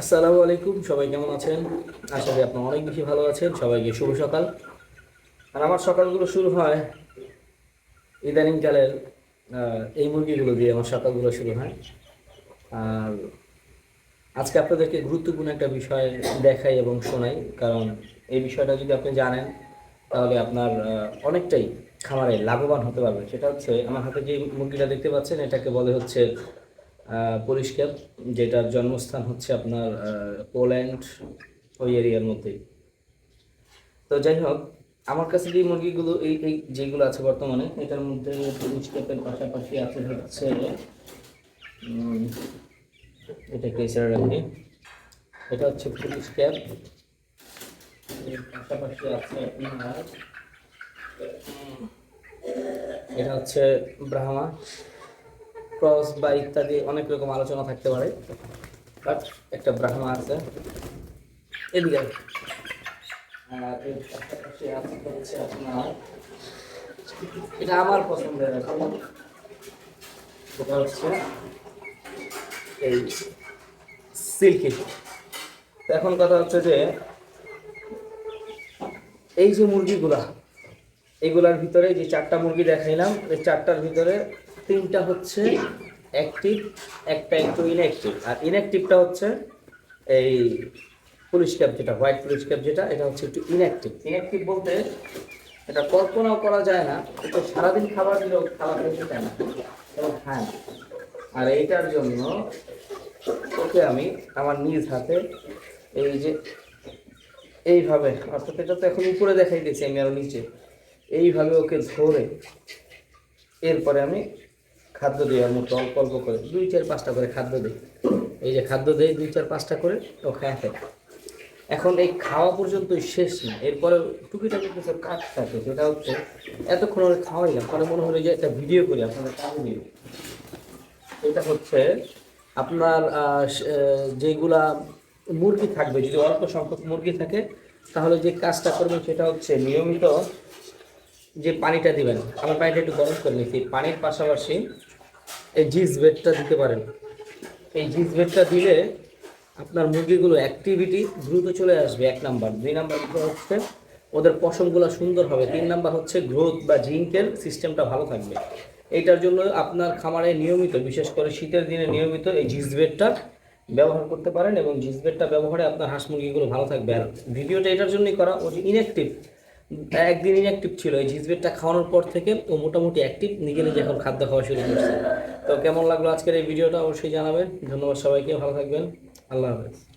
আসসালামু আলাইকুম, সবাই কেমন আছেন? আশা করি আপনারা অনেক বেশি ভালো আছেন। সবাইকে শুভ সকাল। আর আমার সকালগুলো শুরু হয় ইদানিংকালের এই মুরগিগুলো দিয়ে আমার সকালগুলো শুরু হয়। আর আজকে আপনাদেরকে গুরুত্বপূর্ণ একটা বিষয় দেখাই এবং শোনাই। কারণ এই বিষয়টা যদি আপনি জানেন, তাহলে আপনার অনেকটাই খামারে লাভবান হতে পারবে সেটা হচ্ছে, আমার হাতে যে মুরগিটা দেখতে পাচ্ছেন, এটাকে বলে হচ্ছে পরিষ্কার, যেটার জন্মস্থান হচ্ছে আপনার পোল্যান্ড, ওই এরিয়ার মধ্যেই। তো যাই হোক, আমার কাছে যে মুরগিগুলো, এই এই যেগুলো আছে বর্তমানে, এটার মধ্যে পুলিশ পাশাপাশি আছে হচ্ছে এটা এছাড়া রাখি। এটা হচ্ছে পুলিশ পাশাপাশি আছে আপনার এটা হচ্ছে ব্রাহ্মা। ক্রস বা ইত্যাদি অনেক রকম আলোচনা থাকতে পারে। বাট একটা ব্রাহ্মা আছে। এদিকে আর আপনার এটা আমার পছন্দের এটা হচ্ছে এই সিল্কি। এখন কথা হচ্ছে যে এই যে মুরগিগুলা এগুলার ভিতরে যে চারটা মুরগি দেখাইলাম এই চারটার ভিতরে তিনটা হচ্ছে অ্যাক্টিভ একটা একটু ইনঅ্যাক্টিভ আর ইনঅ্যাক্টিভটা হচ্ছে এই পুলিশ ক্যাপ যেটা হোয়াইট পুলিশ ক্যাপ যেটা, এটা হচ্ছে একটু ইনঅ্যাক্টিভ ইনঅ্যাক্টিভ বলতে এটা কল্পনাও করা যায় না, এটা সারাদিন খাবার দিলেও খাবার খেতে চায় না হ্যাঁ আর এইটার জন্য ওকে আমি আমার নিজ হাতে এই যে এইভাবে, অর্থাৎ এটা তো এখন উপরে দেখাই দিয়েছি আমি আরও নিচে। এইভাবে ওকে ধরে এরপরে আমি খাদ্য দিই ওর মতো অল্প অল্প করে, দুই চার পাঁচটা করে খাদ্য দিই। এই যে খাদ্য দেই দুই চার পাঁচটা করে, ও খায় ফেলে। এখন এই খাওয়া পর্যন্তই শেষ না এরপরে টুকিটাকি কিছু কাজ থাকে, সেটা হচ্ছে এতক্ষণ ওরা না পরে মনে হলো যে একটা ভিডিও করি, আপনাদের কাজে দিই। এটা হচ্ছে আপনার যেগুলা মুরগি থাকবে, যদি অল্প সংখ্যক মুরগি থাকে, তাহলে যে কাজটা করবেন সেটা হচ্ছে নিয়মিত যে পানিটা দিবেন, আমার পানিটা একটু গরম করে নিচ্ছি, পানির পাশাপাশি এই জিস বেডটা দিতে পারেন। এই জিস বেডটা দিলে আপনার মুরগিগুলো অ্যাক্টিভিটি দ্রুত চলে আসবে এক নাম্বার। দুই নাম্বার হচ্ছে, ওদের পশমগুলো সুন্দর হবে। তিন নাম্বার হচ্ছে গ্রোথ বা জিঙ্কের সিস্টেমটা ভালো থাকবে। এইটার জন্য আপনার খামারে নিয়মিত, বিশেষ করে শীতের দিনে নিয়মিত এই জিস বেডটা ব্যবহার করতে পারেন এবং জিস বেডটা ব্যবহারে আপনার হাঁস মুরগিগুলো ভালো থাকবে। আর ভিডিওটা এটার জন্যই করা, ও যে ইনঅ্যাক্টিভ একদিন ইনঅ্যাক্টিভ ছিল। এই জিজবেটটা খাওয়ানোর পর থেকে ও মোটামুটি অ্যাক্টিভ নিজে নিজে এখন খাদ্য খাওয়া শুরু করছে। তো কেমন লাগল আজকের এই ভিডিওটা অবশ্যই জানাবেন। ধন্যবাদ সবাইকে, ভালো থাকবেন। আল্লাহ হাফেজ।